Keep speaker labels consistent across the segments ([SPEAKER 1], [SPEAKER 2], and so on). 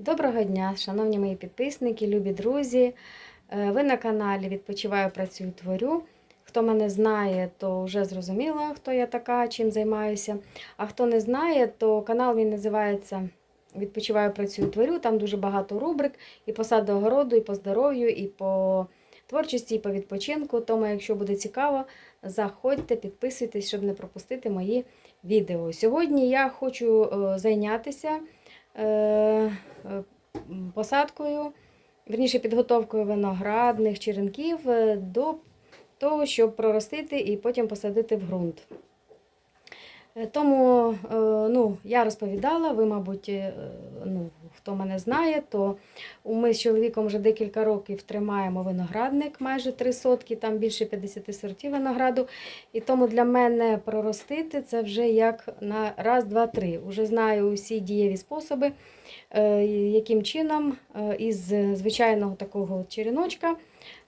[SPEAKER 1] Доброго дня, шановні мої підписники, любі друзі. Е, Ви на каналі Відпочиваю, працюю, творю. Хто мене знає, то вже зрозуміло, хто я така, чим займаюся. А хто не знає, то канал він називається Відпочиваю, працюю, творю. Там дуже багато рубрик і по саду огороду, і по здоров'ю, і по творчості, і по відпочинку. Тому, якщо буде цікаво, заходьте, підписуйтесь, щоб не пропустити мої відео. Сьогодні я хочу е, зайнятися посадкою, верніше підготовкою виноградних черенків е, до того, щоб проростити і потім посадити в ґрунт. Е, Тому е, ну, я розповідала, ви, мабуть, е, ну, хто мене знає, то ми з чоловіком вже декілька років тримаємо виноградник, майже три сотки, там більше 50 сортів винограду. І тому для мене проростити це вже як на раз, два, три. Уже знаю усі дієві способи, е, яким чином е, із звичайного такого череночка,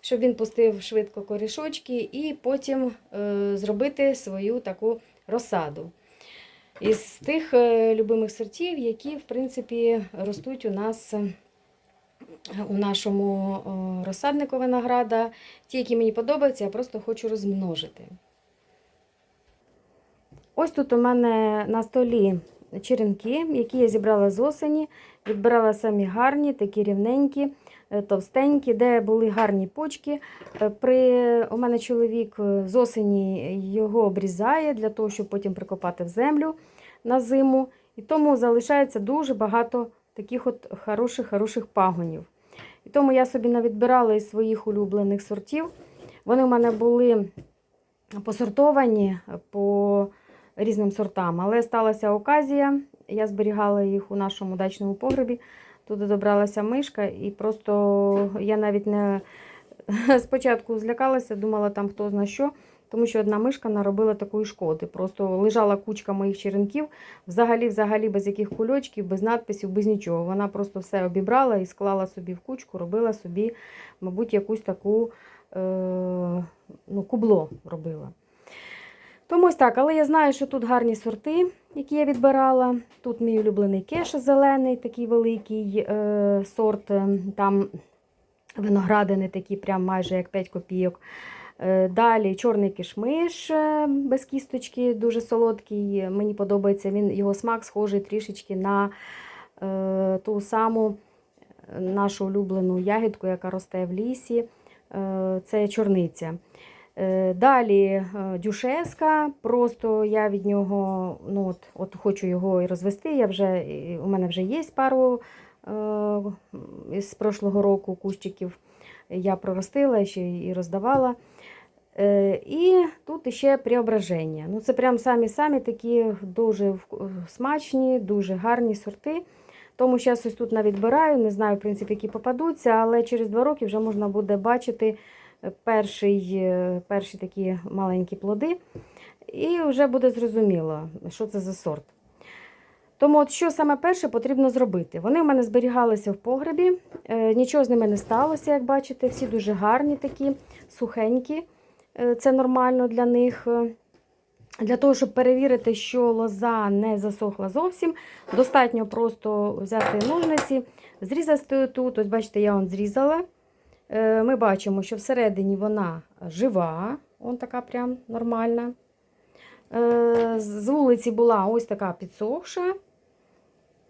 [SPEAKER 1] щоб він пустив швидко корішочки, і потім е, зробити свою таку розсаду. Із тих е, любимих сортів, які, в принципі, ростуть у нас е, у нашому розсаднику винограда. Ті, які мені подобаються, я просто хочу розмножити. Ось тут у мене на столі черенки, які я зібрала з осені. Відбирала самі гарні, такі рівненькі, е, товстенькі, де були гарні почки. Е, При... У мене чоловік е, з осені його обрізає для того, щоб потім прикопати в землю на зиму. І тому залишається дуже багато таких от хороших-хороших пагонів. І тому я собі навідбирала із своїх улюблених сортів. Вони у мене були посортовані по різним сортам, але сталася оказія. Я зберігала їх у нашому дачному погребі. Туди добралася мишка, і просто я навіть не спочатку злякалася, думала, там хто зна що, тому що одна мишка наробила такої шкоди. Просто лежала кучка моїх черенків, взагалі, взагалі без яких кульочків, без надписів, без нічого. Вона просто все обібрала і склала собі в кучку, робила собі, мабуть, якусь таку е, ну, кубло робила. Тому ось так, але я знаю, що тут гарні сорти, які я відбирала. Тут мій улюблений кеша зелений, такий великий е, сорт. е, Там виноградини такі, прям майже як 5 копійок. Е, Далі чорний кишмиш е, без кісточки, дуже солодкий. Мені подобається він, його смак схожий трішечки на е, ту саму нашу улюблену ягідку, яка росте в лісі. Е, Це чорниця. Е, Далі е, дюшеска, просто я від нього ну, от, от хочу його і розвести. Я вже, У мене вже є пару е, з прошлого року кущиків. Я проростила ще і роздавала. Е, І тут ще преображення. Ну, це прям самі-самі такі дуже смачні, дуже гарні сорти. Тому зараз ось тут навідбираю, не знаю, в принципі, які попадуться, але через два роки вже можна буде бачити перший, е, перші такі маленькі плоди, і вже буде зрозуміло, що це за сорт. Тому от що саме перше потрібно зробити? Вони в мене зберігалися в погребі, е, нічого з ними не сталося, як бачите, всі дуже гарні такі, сухенькі. Е, Це нормально для них. Для того, щоб перевірити, що лоза не засохла зовсім, достатньо просто взяти ножниці, зрізати тут. Ось бачите, я он зрізала. Е, Ми бачимо, що всередині вона жива, он така прям нормальна. Е, З вулиці була ось така підсохша.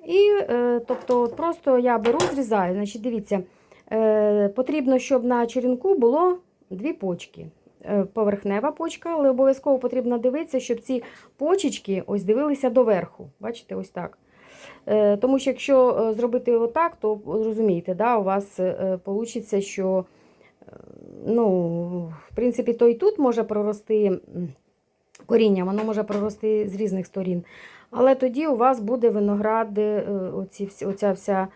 [SPEAKER 1] І, е, тобто, просто я беру, зрізаю. Значить, дивіться, потрібно, щоб на черенку було дві почки. Поверхнева почка, але обов'язково потрібно дивитися, щоб ці почечки ось дивилися доверху. Бачите, ось так. Е, Тому що якщо е, зробити отак, то розумієте, да, у вас вийде, що е, ну, в принципі, то і тут може прорости коріння, воно може прорости з різних сторін. Але тоді у вас буде виноград, оці, оця вся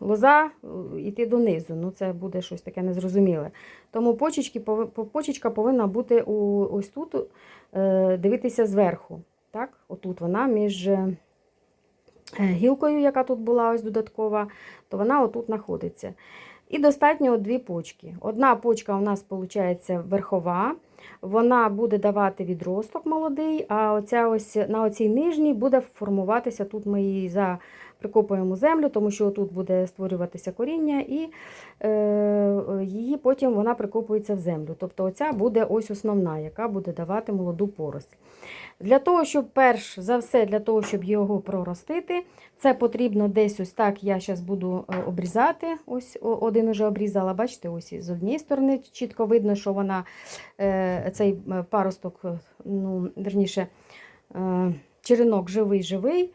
[SPEAKER 1] лоза йти донизу. Ну, це буде щось таке незрозуміле. Тому почечки, почечка повинна бути у, ось тут, дивитися зверху. Так? Отут вона між гілкою, яка тут була ось додаткова, то вона отут знаходиться. І достатньо дві почки. Одна почка у нас виходить верхова, вона буде давати відросток молодий, а оця ось на оцій нижній буде формуватися, тут ми її прикопуємо землю, тому що тут буде створюватися коріння, і е, її потім вона прикопується в землю. Тобто оця буде ось основна, яка буде давати молоду поросль. Для того, щоб перш за все, для того, щоб його проростити, це потрібно десь ось так. Я зараз буду е, обрізати. Ось один уже обрізала. Бачите, ось з однієї сторони чітко видно, що вона е, цей е, паросток, ну, верніше, черенок живий-живий.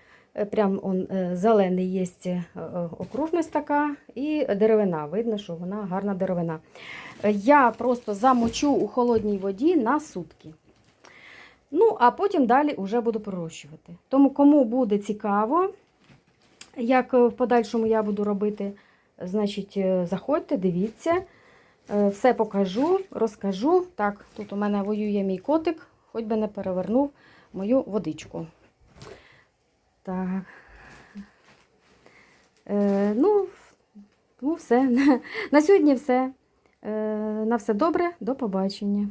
[SPEAKER 1] Прям он зелений є окружність така, і деревина. Видно, що вона гарна деревина. Я просто замочу у холодній воді на сутки. Ну, а потім далі вже буду пророщувати. Тому, кому буде цікаво, як е, в подальшому я буду робити, значить, е, заходьте, дивіться, Е, все покажу, розкажу. Так, тут у мене воює мій котик, хоч би не перевернув мою водичку. Так. Е, ну, ну, все. На сьогодні все. Е, на все добре, до побачення.